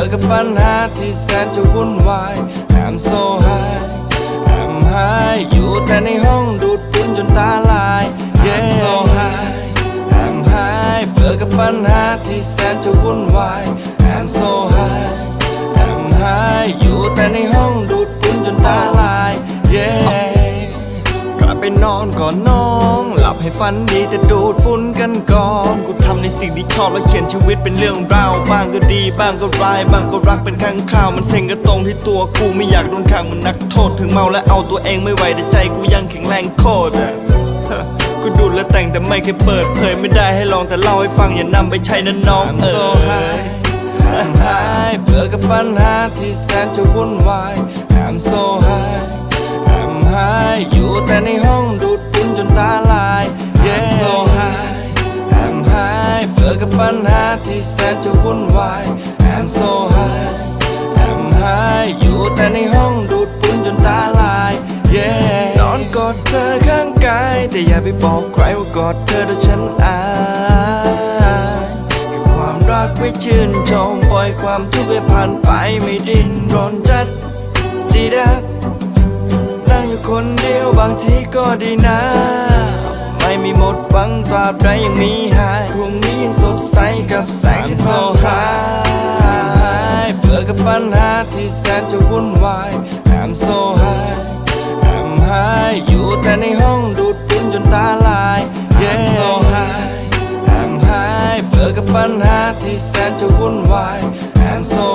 อกับปัญหาที่แสนจะวุ่นวาย I'm so high I'm high อยู่แต่ในห้องดูดฝุ่นจนตาลาย Yeah I'm so high I'm high เบื่อกับปัญหาที่แสนจะวุ่นวาย I'm so high I'm high อยู่แต่ในห้องดูด ไปนอนก่อนน้อง หลับให้ฝันดีแต่ดูดปุ่นกันก่อน กูทำในสิ่งที่ชอบและเขียนชีวิตเป็นเรื่องราวบ้างก็ดีบ้างก็ร้ายบ้างก็รักเป็นครั้งคราวมันเซ็งก็ตรงที่ตัวกูไม่อยากโดนขังเหมือนนักโทษถึงเมาและเอาตัวเองไม่ไหวแต่ใจกูยังแข็งแรงโคตรอะกูดูดและแต่งแต่ไม่เคยเปิดเผยไม่ได้ให้ลองแต่เล่าให้ฟังอย่านำไปใช้นะน้อง I'm so high I'm high เบื่อกับปัญหาที่แสนจะวุ่นวาย I'm so high High อยู่แต่ในห้องดูดฝุ่นจนตาลาย Yeah I'm so high I'm high เบื่อกับปัญหาที่แสนจะวุ่นวาย I'm so high I'm high อยู่แต่ในห้องดูดฝุ่นจนตาลาย Yeah นอนกอดเธอข้างกาย แต่อย่าไปบอกใครว่ากอดเธอแล้วฉันอายเก็บความรักไว้ชื่นชมปล่อยความทุกข์ให้ผ่านไปไม่ดิ้นรนจัดจีดัด คนเดียวบางทีก็ดีนะ ไม่มีหมดหวังตราบใดยังมีหายพรุ่งนี้ยังสดใสกับแสงที่ส่องหายเบื่อกับปัญหาที่แสนจะวุ่นวาย I'm so high I'm high อยู่แต่ในห้องดูดฝุ่นจนตาลาย I'm so high I'm high เบื่อกับปัญหาที่แสนจะวุ่นวาย I'm so